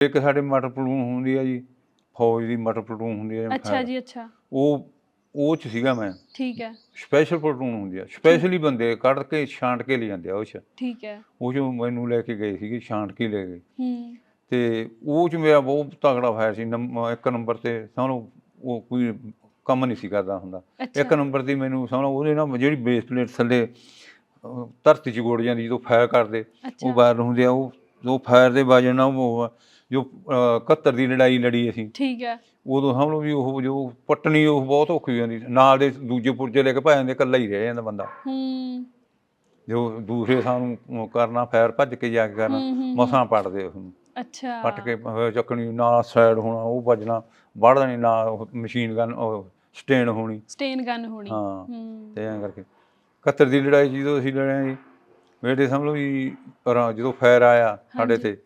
ਇੱਕ ਸਾਡੇ ਮਟਰ ਪਲੂਨ ਹੁੰਦੀ ਆ ਜੀ ਫੌਜ ਦੀ ਮਟਰ ਪਲੂਨ ਹੁੰਦੀ ਆ ਅੱਛਾ ਜੀ ਅੱਛਾ। ਉਹ ਉਹ ਚ ਸੀਗਾ ਮੈਂ। ਠੀਕ ਹੈ। ਸਪੈਸ਼ਲ ਪਲਟੂਨ ਹੁੰਦੀ ਆ। ਸਪੈਸ਼ਲੀ ਬੰਦੇ ਕੱਢ ਕੇ ਛਾਂਟ ਕੇ ਲੈ ਜਾਂਦੇ ਆ ਉਹ ਚ। ਠੀਕ ਹੈ। ਉਹ ਜੋ ਮੈਨੂੰ ਲੈ ਕੇ ਗਏ ਸੀਗੇ ਛਾਂਟ ਕੇ ਲੈ ਗਏ। ਹੂੰ। ਤੇ ਉਹ ਚ ਮੇਰਾ ਬਹੁਤ ਤਗੜਾ ਫਾਇਰ ਸੀ। ਨੰਬ- ਇੱਕ ਨੰਬਰ ਤੇ ਸਾਨੂੰ ਉਹ ਕੋਈ ਕੰਮ ਨਹੀਂ ਸੀ ਕਰਦਾ ਹੁੰਦਾ। ਅੱਛਾ। ਇੱਕ ਨੰਬਰ ਦੀ ਮੈਨੂੰ ਸਾਨੂੰ ਉਹਦੇ ਨਾਲ ਜਿਹੜੀ ਬੇਸ ਪਲੇਟ ਥੱਲੇ ਅਹ, ਧਰਤੀ 'ਚ ਗੋੜ ਜਾਂਦੀ ਜਦੋਂ ਫਾਇਰ ਕਰਦੇ ਉਹ ਅੱਛਾ। ਵਾਇਰ ਹੁੰਦੇ ਆ ਉਹ ਉਹ ਫਾਇਰ ਦੇ ਵਜਨ ਨਾਲ ਉਹ ਜੋ ਅਹ, 71 ਦੀ ਲੜਾਈ ਲੜੀ ਅਸੀਂ। ਠੀਕ ਹੈ। ਉਦੋਂ ਹਮ ਵੀ ਉਹ ਜੋ ਪਟਣੀ ਉਹ ਬਹੁਤ ਔਖੀ ਹੋ ਜਾਂਦੀ ਸੀ। ਨਾਲ ਦੇ ਦੂਜੇ ਪੁਰਜੇ ਲੈ ਕੇ ਭਾ ਜਾਂਦੇ ਇਕੱਲਾ ਹੀ ਰਹਿ ਜਾਂਦਾ ਬੰਦਾ। ਹੂੰ। ਜੋ ਦੂਸਰੇ ਸਾਨੂੰ ਕਰਨਾ ਫਾਇਰ ਭੱਜ ਕੇ ਜਾ ਕੇ ਕਰਨਾ ਹੂੰ, ਹੂੰ, ਮਸਾਂ ਪੜਦੇ ਉਹਨੂੰ। ਅੱਛਾ। ਪੱਟ ਕੇ ਅਹ, ਚੱਕਣੀ ਨਾਲ ਸਾਈਡ ਹੋਣਾ ਉਹ ਵੱਜਣਾ ਵੜ ਦੇਣੀ ਨਾਲ ਮਸ਼ੀਨ ਗਨ ਉਹ ਸਟੇਨ ਹੋਣੀ। ਸਟੇਨ ਗਨ ਹੋਣੀ। ਹਾਂ ਹੂੰ। ਤੇ ਐਂ ਕਰਕੇ। 71 ਦੀ ਲੜਾਈ ਜਦੋਂ ਅਸੀਂ ਲੜਿਆ ਜੀ ਬੇਟੇ ਸਮਝ ਲਓ ਵੀ ਰਾ- ਜਦੋਂ ਫਾਇਰ ਆਇਆ ਸਾਡੇ ਹਾਂਜੀ। ਤੇ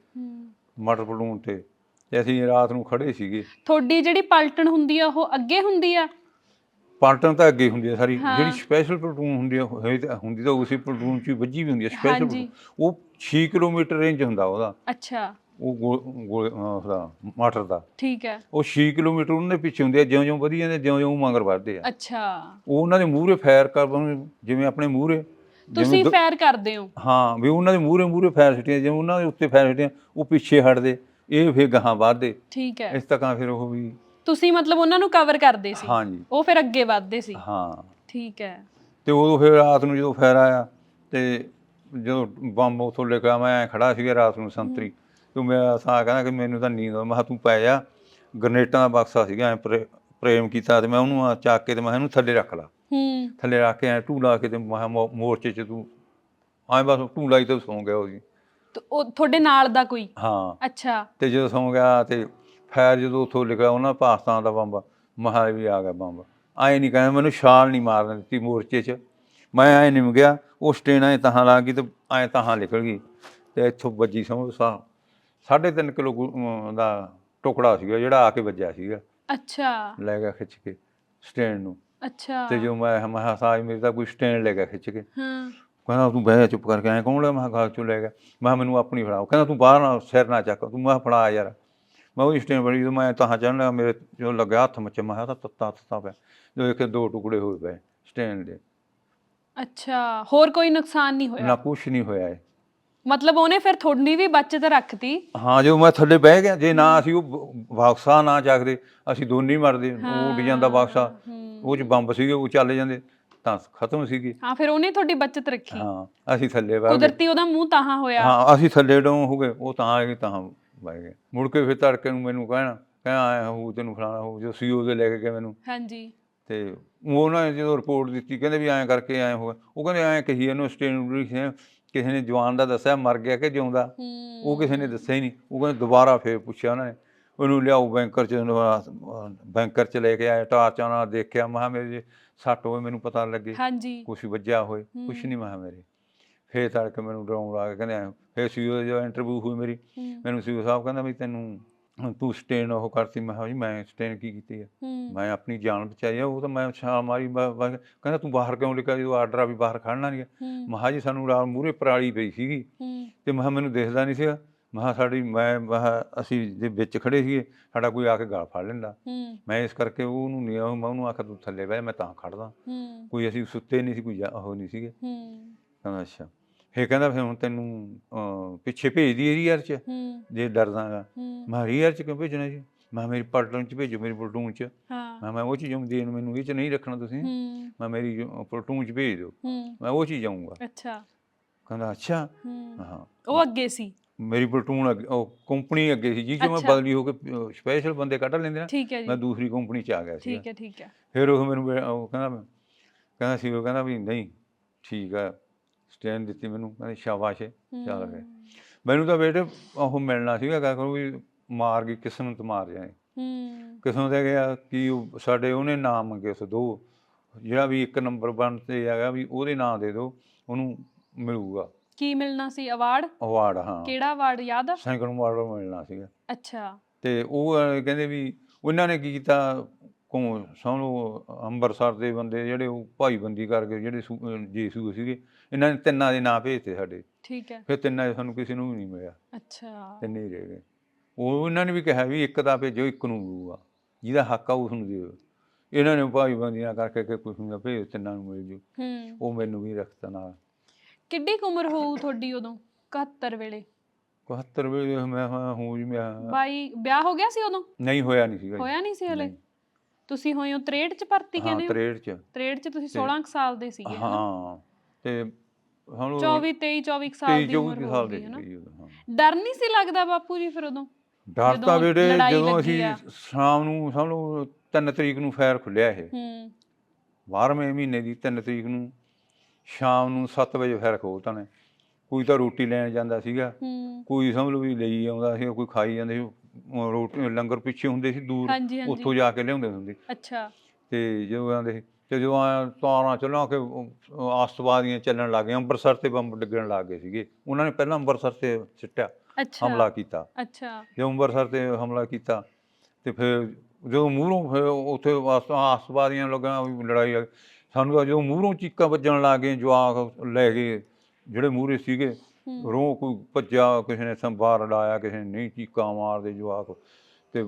ਮਟਰ ਪਲੂਨ ਤੇ। ਤੇ ਅਸੀਂ ਰਾਤ ਨੂੰ ਖੜੇ ਸੀਗੇ। ਤੁਹਾਡੀ ਜਿਹੜੀ ਪਲਟਣ ਹੁੰਦੀ ਆ ਉਹ ਅੱਗੇ ਹੁੰਦੀ ਆ? ਪਾਲਟਨ ਤਾਂ ਅੱਗੇ ਹੁੰਦੀ ਹੈ ਸਾਰੀ। ਜਿਹੜੀ ਸਪੈਸ਼ਲ ਪਲਟੂਨ ਹੁੰਦੀ ਹੈ ਹੋਏ ਤਾਂ ਹੁੰਦੀ ਤਾਂ ਉਸੇ ਪਲਟੂਨ ਚ ਹੀ ਵੱਜੀ ਵੀ ਹੁੰਦੀ ਹੈ ਸਪੈਸ਼ਲ ਹਾਂਜੀ। ਉਹ 6 ਕਿਲੋਮੀਟਰ ਰੇਂਜ ਹੁੰਦਾ ਉਹਦਾ। ਅੱਛਾ। ਉਹ ਗੋਲ ਗੋਲ- ਅਹ ਉਹਦਾ ਮਟਰ ਦਾ। ਠੀਕ ਹੈ। ਉਹ 6 ਕਿਲੋਮੀਟਰ ਉਹਨਾਂ ਦੇ ਪਿੱਛੇ ਹੁੰਦੇ ਆ ਜਿਉਂ-ਜਿਉਂ ਵਧੀ ਜਾਂਦੇ ਜਿਉਂ-ਜਿਉਂ ਮਗਰ ਵੱਧਦੇ ਆ। ਅੱਛਾ। ਉਹ ਉਹਨਾਂ ਦੇ ਮੂਹਰੇ ਫਾਇਰ ਕਰ ਜਿਵੇਂ ਆਪਣੇ ਮੂਹਰੇ ਤੁਸੀਂ ਫੈਰ ਕਰਦੇ ਹੋ। ਹਾਂ ਵੀ ਉਹਨਾਂ ਦੇ ਮੂਹਰੇ ਮੂਹਰੇ ਫਾਇਰ ਸਿੱਟੀਆਂ ਜਿਵੇਂ ਉਹਨਾਂ ਦੇ ਉੱਤੇ ਫਾਇਰ ਸਿੱਟੀਆਂ ਉਹ ਪਿੱਛੇ ਹਟਦੇ ਇਹ ਫੇਰ ਗਾਹਾਂ ਵੱਧਦੇ। ਠੀਕ ਹੈ। ਇਸ ਤਰ੍ਹਾਂ ਫਿਰ ਉਹ ਵੀ ਤੁਸੀਂ ਮਤਲਬ ਉਹਨਾਂ ਨੂੰ ਕਵਰ ਕਰਦੇ ਸੀ। ਹਾਂਜੀ। ਉਹ ਫਿਰ ਅੱਗੇ ਵੱਧਦੇ ਸੀ। ਹਾਂ। ਠੀਕ ਹੈ। ਤੇ ਉਦੋਂ ਫਿਰ ਰਾਤ ਨੂੰ ਜਦੋਂ ਫਾਇਰ ਆਇਆ ਤੇ ਜਦੋਂ ਬੰਬ ਉਥੋਂ ਲੈ ਕੇ ਆਇਆ, ਮੈਂ ਖੜਾ ਸੀਗਾ ਰਾਤ ਨੂੰ ਸੰਤਰੀ ਤੇ ਮੇਰਾ ਸਾਹ ਕਹਿੰਦਾ ਕਿ ਮੈਨੂੰ ਤਾਂ ਨੀਂਦ ਆ ਮੈਂ ਤੂੰ ਪੈ ਜਾ। ਗਰਨੇਟਾਂ ਦਾ ਬਕਸਾ ਸੀਗਾ ਐ ਪ੍ਰੇਮ ਕੀਤਾ ਤੇ ਮੈਂ ਉਹਨੂੰ ਆ ਚੱਕ ਕੇ ਤੇ ਮੈਂ ਇਹਨੂੰ ਥੱਲੇ ਰੱਖ ਲਾ। ਹੂੰ। ਥੱਲੇ ਰੱਖ ਕੇ ਐ ਢੂਲਾ ਕੇ ਤੇ ਮੋ- ਮੋਰਚੇ 'ਚ ਤੂੰ ਐਂ ਬਸ ਢੂਲਾ ਹੀ ਤੇ ਸੌਂ ਗਿਆ ਉਹ ਜੀ। ਤੇ ਉਹ ਤੁਹਾਡੇ ਨਾਲ ਦਾ ਕੋਈ? ਹਾਂ। ਅੱਛਾ। ਤੇ ਜਦੋਂ ਸੌਂ ਗਿਆ ਤੇ ਫਾਇਰ ਜਦੋਂ ਉਥੋਂ ਲਿਖਿਆ ਉਹਨਾਂ ਪਾਕਿਸਤਾਨ ਦਾ ਬੰਬ ਮਹਾ ਵੀ ਆ ਗਿਆ ਬੰਬ। ਐਂ ਨਹੀਂ ਕਹਿੰਦਾ ਮੈਨੂੰ ਛਾਲ ਨਹੀਂ ਮਾਰਨ ਦਿੱਤੀ ਮੋਰਚੇ 'ਚ। ਮੈਂ ਐਂ ਨਿਮ ਗਿਆ ਉਹ ਸਟੇਨ ਐਂ ਤਹਾਂ ਲੱਗ ਗਈ ਤੇ ਐਂ ਤਹਾਂ ਨਿਕਲ ਗਈ ਤੇ ਇੱਥੋਂ ਵੱਜੀ ਸਮਝ ਸਾ ਸਾਢੇ ਤਿੰਨ ਕਿਲੋ ਗੁ- ਅਮ ਦਾ ਟੁਕੜਾ ਸੀਗਾ ਜਿਹੜਾ ਆ ਕੇ ਵੱਜਿਆ ਸੀਗਾ। ਅੱਛਾ। ਲੈ ਗਿਆ ਖਿੱਚ ਕੇ ਸਟੈਂਡ ਨੂੰ। ਅੱਛਾ। ਤੇ ਜੋ ਮੈਂ ਮਹਾ ਸਾਜ ਮੇਰੀ ਤਾਂ ਕੋਈ ਸਟੈਂਡ ਲੈ ਗਿਆ ਖਿੱਚ ਕੇ। ਹਾਂ। ਕਹਿੰਦਾ ਤੂੰ ਬਹਿ ਚੁੱਪ ਕਰਕੇ ਐਂ ਕੌਣ ਲੈ? ਮੈਂ ਕਿਹਾ ਚੋਂ ਲੈ ਗਿਆ। ਮੈਂ ਕਿਹਾ ਮੈਨੂੰ ਆਪਣੀ ਫੜਾ ਉਹ ਕਹਿੰਦਾ ਤੂੰ ਬਾਹਰ ਨਾ ਸਿਰ ਨਾ ਚੱਕ। ਤੂੰ ਮੈਂ ਕਿਹਾ ਫੜਾ ਯਾਰ। ਮੈਂ ਉਹ ਸਟੇਨ ਬੜੀ ਜਦੋਂ ਮੈਂ ਤਾਂ ਚੜਨ ਲੱਗਾ ਮੇਰੇ ਜੋ ਲੱਗਾ ਹੱਥ ਮੱਚ ਮੈਂ ਕਿਹਾ ਤਾਂ ਤੱਤਾ ਤੱਤਾ ਪਿਆ। ਜੋ ਇੱਕ ਦੋ ਟੁਕੜੇ ਹੋਏ ਪਏ ਸਟੇਨ ਦੇ। ਅੱਛਾ ਹੋਰ ਕੋਈ ਨੁਕਸਾਨ ਨਹੀਂ ਹੋਇਆ? ਨਾ ਕੁਛ ਨਹੀਂ ਹੋਇਆ ਇਹ। ਮਤਲਬ ਉਹਨੇ ਫਿਰ ਤੁਹਾਡੀ ਵੀ ਬਚਤ ਰੱਖਤੀ? ਹਾਂ ਜੋ ਮੈਂ ਥੱਲੇ ਬਹਿ ਗਿਆ ਜੇ ਨਾ ਅਸੀਂ ਉਹ ਬਾਕਸਾ ਨਾ ਚੱਕਦੇ ਅਸੀਂ ਦੋਨੇ ਹੀ ਮਰਦੇ ਉਹ ਉੱਡ ਜਾਂਦਾ ਬਾਕਸਾ। ਉਹ ਚ ਬੰਬ ਸੀਗੇ ਉਹ ਚੱਲ ਜਾਂਦੇ ਤਾਂ ਖਤਮ ਸੀਗੀ। ਹਾਂ ਫਿਰ ਉਹਨੇ ਤੁਹਾਡੀ ਬਚਤ ਰੱਖੀ। ਹਾਂ ਅਸੀਂ ਥੱਲੇ ਗਏ। ਕੁਦਰਤੀ ਉਹਦਾ ਮੂੰਹ ਤਾਹਾਂ ਹੋਇਆ। ਹਾਂ ਅਸੀਂ ਥੱਲੇ ਡੋਂ ਹੋ ਗਏ ਉਹ ਤਾਂ ਆ ਗਏ ਤਾਂ ਬਹਿ ਗਏ। ਮੁੜ ਕੇ ਫਿਰ ਤੜਕੇ ਨੂੰ ਮੈਨੂੰ ਕਹਿਣਾ ਕਹਿੰਦਾ ਆਇਆ ਹੋ ਤੈਨੂੰ ਫਲਾਣਾ ਹੋ ਜੋ ਸੀਓ ਦੇ ਲੈ ਕੇ ਗਏ ਮੈਨੂੰ। ਹਾਂਜੀ। ਤੇ ਉਹਨਾਂ ਨੇ ਜਦੋਂ ਰਿਪੋਰਟ ਦਿੱਤੀ ਕਹਿੰਦੇ ਵੀ ਐਂ ਕਰਕੇ ਐਂ ਹੋਇਆ। ਉਹ ਕਹਿੰਦੇ ਐਂ ਕਹੀ ਇਹਨੂੰ ਸਟੇਨ ਕਿਸੇ ਨੇ ਜਵਾਨ ਦਾ ਦੱਸਿਆ ਮਰ ਗਿਆ ਕਿ ਜਿਉਂਦਾ। ਉਹ ਕਿਸੇ ਨੇ ਦੱਸਿਆ ਹੀ ਨਹੀਂ। ਉਹ ਕਹਿੰਦੇ ਦੁਬਾਰਾ ਫੇਰ ਪੁੱਛਿਆ ਉਹਨਾਂ ਨੇ। ਉਹਨੂੰ ਲਿਆਓ ਬੈਂਕਰ ਚ ਬੈਂਕਰ ਚ ਲੈ ਕੇ ਆਏ ਟਾਰਚਾਂ ਨਾਲ ਦੇਖਿਆ ਮੈਂ ਕਿਹਾ ਮੇਰੇ ਜੇ ਸੱਟ ਹੋਏ ਮੈਨੂੰ ਪਤਾ ਲੱਗੇ। ਹਾਂਜੀ। ਕੁਛ ਵੱਜਿਆ ਹੋਏ ਕੁਛ ਨਹੀਂ ਮੈਂ ਕਿਹਾ ਮੇਰੇ। ਫੇਰ ਤੜਕੇ ਮੈਨੂੰ ਡਰਾਉਣ ਲੱਗ ਗਏ ਕਹਿੰਦੇ। ਫੇਰ ਸੀਓ ਜੋ ਇੰਟਰਵਿਊ ਹੋਈ ਮੇਰੀ ਹੂੰ। ਮੈਨੂੰ ਸੀਓ ਸਾਹਿਬ ਕਹਿੰਦਾ ਵੀ ਤੈਨੂੰ ਤੂੰ ਸਟੇਨ ਉਹ ਕਰਤੀ ਮੈਂ ਕਿਹਾ ਜੀ ਮੈਂ ਸਟੇਨ ਕੀ ਕੀਤੀ ਹੈ ਹੂੰ। ਮੈਂ ਆਪਣੀ ਜਾਨ ਬਚਾਈ ਆ ਉਹ ਤਾਂ ਮੈਂ ਛਾਲ ਮਾਰੀ ਕਹਿੰਦਾ ਤੂੰ ਬਾਹਰ ਕਿਉਂ ਲਿਖਿਆ ਜਦੋਂ ਆਰਡਰ ਆ ਵੀ ਬਾਹਰ ਖੜਨਾ ਨਹੀਂ ਹੂੰ। ਮਹਾ ਜੀ ਸਾਨੂੰ ਰਾਤ ਮੂਰੇ ਪਰਾਲੀ ਪਈ ਸੀਗੀ। ਹੂੰ। ਤੇ ਮੈਂ ਕਿਹਾ ਮੈਨੂੰ ਦਿਖਦਾ ਨਹੀਂ ਸੀਗਾ। ਮੈਂ ਕਿਹਾ ਸਾਡੀ ਮੈਂ ਮੈਂ ਕਿਹਾ ਅਸੀਂ ਜੇ ਵਿੱਚ ਖੜੇ ਸੀਗੇ ਸਾਡਾ ਕੋਈ ਆ ਕੇ ਗਲ ਫੜ ਲੈਂਦਾ। ਮੈਂ ਇਸ ਕਰਕੇ ਉਹਨੂੰ ਨਹੀਂ ਉਹ ਮੈਂ ਉਹਨੂੰ ਆਖਿਆ ਤੂੰ ਥੱਲੇ ਬਹਿ ਮੈਂ ਤਾਂ ਖੜਦਾ। ਕੋਈ ਅਸੀਂ ਸੁੱਤੇ ਨਹੀਂ ਸੀ ਕੋਈ ਉਹ ਨਹੀਂ ਸੀਗੇ। ਹੂੰ। ਕਹਿੰਦਾ ਅੱਛਾ। ਫੇਰ ਕਹਿੰਦਾ ਫਿਰ ਹੁਣ ਤੈਨੂੰ ਪਿੱਛੇ ਭੇਜ ਦੀ ਏਰੀਆ 'ਚ ਜੇ ਡਰਦਾਗਾ। ਮੈਂ ਰੀਅਰ 'ਚ ਕਿਉਂ ਭੇਜਣਾ ਜੀ? ਮੈਂ ਮੇਰੀ ਪਲਟਨ 'ਚ ਭੇਜੋ ਮੇਰੀ ਪਲਟੂਨ 'ਚ। ਹਾਂ। ਮੈਂ ਮੈਂ ਉਹ ਚੀਜ਼ ਦੇਣ ਮੈਨੂੰ ਇਹ 'ਚ ਨਹੀਂ ਰੱਖਣਾ ਤੁਸੀਂ। ਮੈਂ ਮੇਰੀ ਪਲਟੂਨ 'ਚ ਭੇਜ ਦਿਓ। ਮੈਂ ਉਹ ਚੀਜ਼ ਜਾਊਂਗਾ ਅੱਛਾ। ਕਹਿੰਦਾ ਅੱਛਾ। ਹਾਂ। ਉਹ ਅੱਗੇ ਸੀ। ਮੇਰੀ ਪਲਟੂਨ ਅੱਗੇ ਉਹ ਕੰਪਨੀ ਅੱਗੇ ਸੀ ਜੀ ਜੋ ਮੈਂ ਅੱਛਾ। ਬਦਲੀ ਹੋ ਕੇ ਸਪੈਸ਼ਲ ਬੰਦੇ ਕੱਢ ਲੈਂਦੇ ਨਾ ਠੀਕ ਹੈ ਜੀ। ਮੈਂ ਦੂਸਰੀ ਕੰਪਨੀ 'ਚ ਆ ਗਿਆ ਸੀ ਠੀਕ ਹੈ ਠੀਕ ਹੈ। ਫਿਰ ਉਹ ਮੈਨੂੰ ਉਹ ਕਹਿੰਦਾ ਮੈਂ- ਕਹਿੰਦਾ ਸੀ ਉਹ ਕਹਿੰਦਾ ਵੀ ਨਹੀਂ ਠੀਕ ਆ ਸਟੈਂਡ ਦਿੱਤੀ ਮੈਨੂੰ ਕਹਿੰਦੇ ਸ਼ਾਬਾਸ਼ ਏ, ਚੱਲ ਗਏ ਮੈਨੂੰ ਤਾਂ ਬੇਟੇ ਉਹ ਮਿਲਣਾ ਸੀਗਾ ਕਹ ਕਰੋ ਵੀ ਮਾਰ ਗਈ ਕਿਸਮਤ ਮਾਰ ਜਾਏ। ਹੂੰ। ਕਿਸਮਤ ਦੇ ਗਿਆ ਕਿ ਉਹ ਸਾਡੇ ਉਹਨੇ ਨਾਮ ਮੰਗੇ ਉਸ ਦੋ ਜਿਹੜਾ ਵੀ ਇੱਕ ਨੰਬਰ ਵਨ ਤੇ ਹੈਗਾ ਵੀ ਉਹਦੇ ਨਾਂ ਦੇ ਦਿਓ ਉਹਨੂੰ ਮਿਲੂਗਾ। ਕੀ ਮਿਲਣਾ ਸੀ? ਅਵਾਰਡ ਅਵਾਰਡ ਹਾਂ। ਕਿਹੜਾ ਅਵਾਰਡ ਯਾਦ ਆ? ਸੈਕੰਡ ਅਵਾਰਡ ਮਿਲਣਾ ਸੀਗਾ। ਅੱਛਾ। ਤੇ ਉਹ ਅਹ, ਕਹਿੰਦੇ ਵੀ ਉਹਨਾਂ ਨੇ ਕੀ ਕੀਤਾ? ਕੋ ਸਾਨੂੰ ਅੰਮ੍ਰਿਤਸਰ ਦੇ ਬੰਦੇ ਜਿਹੜੇ ਉਹ ਭਾਈਬੰਦੀ ਕਰਕੇ ਜਿਹੜੇ ਸੂ- ਅਹ ਜੇਸੂ ਸੀਗੇ ਇਹਨਾਂ ਨੇ ਤਿੰਨਾਂ ਦੇ ਨਾਂ ਭੇਜਤੇ ਸਾਡੇ। ਠੀਕ ਹੈ। ਫਿਰ ਤਿੰਨਾਂ 'ਚ ਸਾਨੂੰ ਕਿਸੇ ਨੂੰ ਵੀ ਨਹੀਂ ਮਿਲਿਆ। ਅੱਛਾ। ਤਿੰਨੇ ਹੀ ਰਹਿ ਗਏ। ਉਹ ਇਹਨਾਂ ਨੇ ਵੀ ਕਿਹਾ ਵੀ ਇੱਕ ਦਾ ਭੇਜੋ ਇੱਕ ਨੂੰ ਮਿਲੂਗਾ। ਜਿਹਦਾ ਹੱਕ ਆ ਉਸ ਨੂੰ ਦਿਓ। ਇਹਨਾਂ ਨੇ ਭਾਈ ਬੰਦੀਆਂ ਕਰਕੇ ਕਿ ਕੁਝ ਨੂੰ ਭੇਜ ਤਿੰਨਾਂ ਨੂੰ ਮਿਲ ਜੂ। ਹੂੰ। ਉਹ ਮੈਨੂੰ ਵੀ ਰੱਖਤਾ ਨਾਲ। ਕਿੱਡੀ ਕੁ ਉਮਰ ਹੋਊ ਤੁਹਾਡੀ ਉਦੋਂ? 71 ਵੇਲੇ। 71 ਵੇ ਮੈਂ ਹਾਂ ਹੂੰ ਜੀ ਮੈਂ ਬਾਈ ਵਿਆਹ ਹੋ ਗਿਆ ਸੀ ਉਦੋਂ? ਨਹੀਂ ਹੋਇਆ ਨਹੀਂ ਸੀਗਾ ਜੀ। ਹੋਇਆ ਨਹੀਂ ਸੀ ਹਲੇ? ਨਹੀਂ। ਤੁਸੀਂ ਹੋਏ ਹੋ 63 ਚ ਭਰਤੀ ਹਾਂ ਕਹਿੰਦੇ ਹੋ? 63 ਚ। 63 ਚ ਤੁਸੀਂ 16 ਕੁ ਸਾਲ ਦੇ ਸੀਗੇ ਹਨਾ? ਹਾਂ ਤੇ ਹੁਣ 24 23 24 ਕੁ ਸਾਲ 23 ਦੀ ਉਮਰ 24 ਹੋ ਸਾਲ ਦੇ ਗਈ ਹਨਾ? ਸੀਗੇ ਉਦੋਂ, ਹਾਂ। ਡਰ ਨਹੀਂ ਸੀ ਲੱਗਦਾ ਬਾਪੂ ਜੀ ਫਿਰ ਉਦੋਂ? ਡਰ ਜਦੋਂ ਤਾਂ ਵੀਰੇ ਲੜਾਈ ਜਦੋਂ ਲੱਗੀ ਅਸੀਂ ਆ। ਸ਼ਾਮ ਨੂੰ ਸਾਨੂੰ 3 ਤਰੀਕ ਨੂੰ ਫਾਇਰ ਖੁੱਲਿਆ ਇਹ। ਹੂੰ। 12ਵੇਂ ਮਹੀਨੇ ਦੀ 3 ਤਰੀਕ ਨੂੰ ਸ਼ਾਮ ਨੂੰ 7 ਵਜੇ ਫਾਇਰ ਖੋਲਤਾ ਨੇ ਕੋਈ ਤਾਂ ਰੋਟੀ ਲੈਣ ਜਾਂਦਾ ਸੀਗਾ ਕੋਈ ਸਮਝ ਲਓ ਵੀ ਲਈ ਆਉਂਦਾ ਸੀ ਕੋਈ ਖਾਈ ਜਾਂਦੇ ਸੀ ਰੋਟੀ ਲੰਗਰ ਪਿੱਛੇ ਹੁੰਦੇ ਸੀ ਦੂਰ ਹਾਂਜੀ ਹਾਂਜੀ। ਉੱਥੋਂ ਜਾ ਕੇ ਲਿਆਉਂਦੇ ਹੁੰਦੇ ਅੱਛਾ। ਤੇ ਜਦੋਂ ਆਂਦੇ ਸੀ ਤੇ ਜਦੋਂ ਆ ਤਾਰਾਂ ਚਲਾ ਕੇ ਆਸਤਵਾਦੀਆਂ ਚੱਲਣ ਲੱਗ ਗਏ ਅੰਮ੍ਰਿਤਸਰ ਤੇ ਬੰਬ ਡਿੱਗਣ ਲੱਗ ਗਏ ਸੀਗੇ। ਉਹਨਾਂ ਨੇ ਪਹਿਲਾਂ ਅੰਮ੍ਰਿਤਸਰ ਤੇ ਸਿੱਟਿਆ ਅੱਛਾ। ਹਮਲਾ ਕੀਤਾ। ਅੱਛਾ। ਜਦੋਂ ਅੰਮ੍ਰਿਤਸਰ ਤੇ ਹਮਲਾ ਕੀਤਾ ਤੇ ਫਿਰ ਜਦੋਂ ਮੂਹਰੋਂ ਫਿਰ ਉੱਥੇ ਆਸ- ਆਸਤਵਾਦੀਆਂ ਲੱਗਾ ਵੀ ਲੜਾਈ ਆ ਗਈ। ਸਾਨੂੰ ਜਦੋਂ ਮੂਹਰੋਂ ਚੀਕਾਂ ਵੱਜਣ ਲੱਗ ਗਏ ਜਵਾਕ ਲੈ ਗਏ ਜਿਹੜੇ ਮੂਹਰੇ ਸੀਗੇ ਰੋਂ ਕੋਈ ਭੱਜਿਆ ਕਿਸੇ ਨੇ ਸੰਭਾਰ ਲਾਇਆ ਕਿਸੇ ਨੇ ਨਹੀਂ ਚੀਕਾਂ ਮਾਰਦੇ ਜਵਾਕ ਤੇ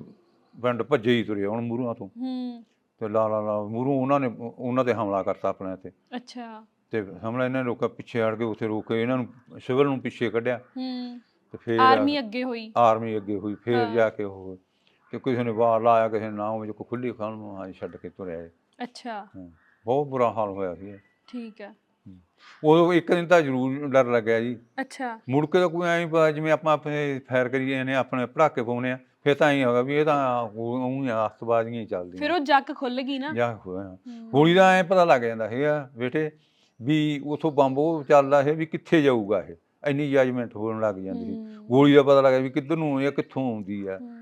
ਪਿੰਡ ਭੱਜੇ ਹੀ ਤੁਰੇ ਹੁਣ ਮੂਹਰੋਂ ਤੋਂ ਹੂੰ। ਤੇ ਲਾ ਲਾ ਲਾ ਮੂਹਰੋਂ ਉਹਨਾਂ ਨੇ ਉਹਨਾਂ ਤੇ ਹਮਲਾ ਕਰਤਾ ਆਪਣੇ ਤੇ। ਅੱਛਾ। ਤੇ ਹਮਲਾ ਇਹਨਾਂ ਨੇ ਰੋਕਿਆ ਪਿੱਛੇ ਹਟ ਕੇ ਉੱਥੇ ਰੋਕ ਕੇ ਇਹਨਾਂ ਨੂੰ ਸਿਵਲ ਨੂੰ ਪਿੱਛੇ ਕੱਢਿਆ। ਹੂੰ। ਤੇ ਫਿਰ ਆਰਮੀ ਅੱਗੇ ਹੋਈ। ਆਰਮੀ ਅੱਗੇ ਹੋਈ ਫਿਰ। ਜਾ ਕੇ ਉਹ ਤੇ ਕਿਸੇ ਨੇ ਬਾਹਰ ਲਾਇਆ ਕਿਸੇ ਨੇ ਨਾ ਜੋ ਖੁੱਲੀ ਖਾਣ ਨੂੰ ਹਾਂ ਛੱਡ ਕੇ ਤੁਰਿਆ। ਅੱਛਾ। ਹਾਂ, ਬਹੁਤ ਬੁਰਾ ਹਾਲ ਹੋਇਆ ਸੀ। ਠੀਕ ਹੈ। ਉਦੋਂ ਇੱਕ ਦਿਨ ਤਾਂ ਜ਼ਰੂਰ ਡਰ ਲੱਗਿਆ ਜੀ। ਅੱਛਾ। ਮੁੜ ਕੇ ਤਾਂ ਕੋਈ ਐਂ ਪਤਾ ਜਿਵੇਂ ਆਪਾਂ ਆਪਣੇ ਫਾਇਰ ਕਰੀਏ ਨੇ ਆਪਣੇ ਪੜਾਕੇ ਪਾਉਣੇ ਆ ਫਿਰ ਤਾਂ ਐਂ ਹੋਗਾ ਵੀ ਇਹ ਤਾਂ ਉਹ ਆਸਤਬਾਜ਼ੀਆਂ ਹੀ ਚੱਲਦੀਆਂ। ਫਿਰ ਉਹ ਜੱਗ ਖੁੱਲ ਗਈ ਨਾ। ਜਾਂ ਹੋਇਆ ਹੂੰ। ਗੋਲੀ ਦਾ ਐ ਪਤਾ ਲੱਗ ਜਾਂਦਾ ਹੈਗਾ ਬੇਟੇ ਵੀ ਉਥੋਂ ਬੰਬ ਉਹ ਚੱਲਦਾ ਹੈ ਵੀ ਕਿੱਥੇ ਜਾਊਗਾ ਇਹ। ਇੰਨੀ ਜਜਮੈਂਟ ਹੋਣ ਲੱਗ ਜਾਂਦੀ ਸੀ। ਹੂੰ। ਗੋਲੀ ਦਾ ਪਤਾ ਲੱਗਾ ਵੀ ਕਿੱਧਰ ਨੂੰ ਆ ਕਿੱਥੋਂ ਆਉਂਦੀ ਆ। ਹੂੰ।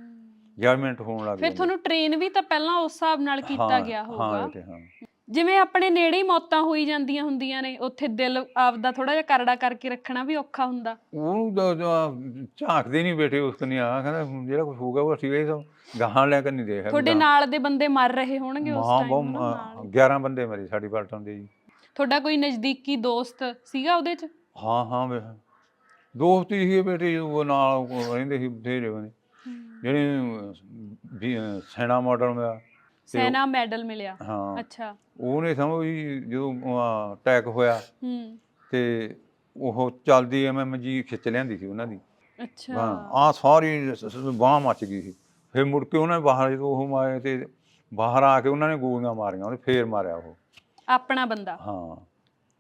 ਜਜਮੈਂਟ ਹੋਣ ਲੱਗ ਫਿਰ ਤੁਹਾਨੂੰ ਟ੍ਰੇਨ ਵੀ ਤਾਂ ਪਹਿਲਾਂ ਉਸ ਹਿਸਾਬ ਨਾਲ ਕੀਤਾ ਹਾਂ, ਗਿਆ ਹਾਂ ਹੋਊਗਾ। ਬੇਟੇ ਹਾਂ। ਜਿਵੇਂ ਆਪਣੇ ਨੇੜੇ ਹੀ ਮੌਤਾਂ ਹੋਈ ਜਾਂਦੀਆਂ ਹੁੰਦੀਆਂ ਨੇ ਉੱਥੇ ਦਿਲ ਆਪਦਾ ਥੋੜਾ ਜਿਹਾ ਕਰੜਾ ਕਰਕੇ ਰੱਖਣਾ ਵੀ ਔਖਾ ਹੁੰਦਾ। ਉਹਨੂੰ ਤਾਂ- ਤਾਂ ਝਾਕਦੇ ਨਹੀਂ ਬੇਟੇ ਉਸ ਕਨੀ ਆ ਕਹਿੰਦਾ ਹੁਣ ਜਿਹੜਾ ਕੁਝ ਹੋਊਗਾ ਉਹ ਠੀਕ ਹੈ ਸਭ ਗਾਹਾਂ ਲੈ ਕੇ ਨਹੀਂ ਦੇਖਿਆ ਤੁਹਾਡੇ ਨਾਲ ਦੇ ਬੰਦੇ ਮਰ ਰਹੇ ਹੋਣਗੇ ਉਸ ਹਾਂ ਟਾਈਮ ਬਹੁਤ 11 ਬੰਦੇ ਮਰੇ ਸਾਡੀ ਪਲਟਨ ਦੇ ਜੀ। ਤੁਹਾਡਾ ਕੋਈ ਨਜ਼ਦੀਕੀ ਦੋਸਤ ਸੀਗਾ ਉਹਦੇ ਚ? ਹਾਂ ਹਾਂ ਬੇ ਦੋਸਤ ਹੀ ਸੀਗੇ ਬੇਟੇ ਉਹ ਨਾਲ ਉਹ ਰਹਿੰਦੇ ਸੀ ਬਥੇਰੇ ਬੰਦੇ ਜਿਹੜੇ ਅਹ, ਵੀ, ਅਹ, ਸੈਨਾ ਮਾਡਲ ਮੇਰਾ ਸੈਨਾ ਮੈਡਲ ਮਿਲਿਆ। ਹਾਂ। ਅੱਛਾ। ਉਹਨੇ ਸਮਝ ਵੀ ਜਦੋਂ ਅਟੈਕ ਹੋਇਆ ਹੂੰ। ਤੇ ਉਹ ਚੱਲਦੀ ਐਮਐਮ ਜੀ ਖਿੱਚ ਲਿਆਂਦੀ ਸੀ ਉਹਨਾਂ ਦੀ। ਅੱਛਾ। ਹਾਂ ਆ ਸਾਰੀ ਬਾਹ ਮੱਚ ਗਈ ਸੀ। ਫਿਰ ਮੁੜ ਕੇ ਉਹਨਾਂ ਬਾਹਰ ਜਦੋਂ ਉਹ ਮਾਰੇ ਤੇ ਬਾਹਰ ਆ ਕੇ ਉਹਨਾਂ ਨੇ ਗੋਲੀਆਂ ਮਾਰੀਆਂ ਉਹਨੇ ਫੇਰ ਮਾਰਿਆ ਉਹ। ਆਪਣਾ ਬੰਦਾ। ਹਾਂ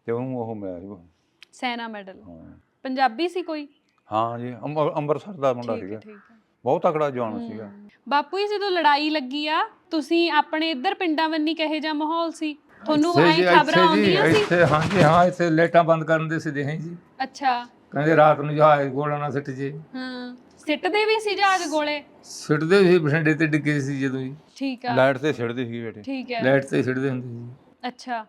ਤੇ ਉਹਨੂੰ ਉਹ ਮਿਲਿਆ ਸੀ। ਸੈਨਾ ਮੈਡਲ। ਹਾਂ। ਪੰਜਾਬੀ ਸੀ ਕੋਈ? ਹਾਂ ਜੀ ਅੰਮ੍ਰਿ- ਅੰਮ੍ਰਿਤਸਰ ਦਾ ਮੁੰਡਾ ਸੀਗਾ। ਬਹੁਤ ਤਕੜਾ ਜਵਾਨ ਸੀਗਾ। ਬਾਪੂ ਜੀ ਜਦੋਂ ਲੜਾਈ ਲੱਗੀ ਆ ਤੁਸੀਂ ਆਪਣੇ ਇੱਧਰ ਪਿੰਡਾਂ ਵੰਨੀ ਕਹੇ ਜਾ ਮਾਹੌਲ ਸੀ? ਤੁਹਾਨੂੰ ਇੱਥੇ ਜੀ, ਖਬਰਾਂ ਇੱਥੇ ਜੀ, ਆਉਂਦੀਆਂ ਸੀ? ਇੱਥੇ ਹਾਂ ਜੀ ਹਾਂ ਇੱਥੇ ਲਾਈਟਾਂ ਬੰਦ ਕਰਨ ਦੇ ਸਿੱਧੇ ਹੈ ਜੀ। ਅੱਛਾ। ਕਹਿੰਦੇ ਰਾਤ ਨੂੰ ਜਹਾਜ਼ ਗੋਲਾ ਨਾ ਸਿੱਟ ਜੇ। ਹਾਂ ਸਿੱਟਦੇ ਵੀ ਸੀ ਜਹਾਜ਼ ਗੋਲੇ? ਸਿੱਟਦੇ ਸੀ ਬਠਿੰਡੇ ਤੇ ਡਿੱਗੇ ਸੀ ਜਦੋਂ ਜੀ। ਠੀਕ ਆ। ਲਾਈਟ ਤੇ ਛਿੜਦੇ ਸੀ ਬੇਟੇ। ਠੀਕ ਹੈ ਲਾਈਟ ਤੇ ਸਿੱਟਦੇ ਹੁੰਦੇ ਸੀ। ਅੱਛਾ।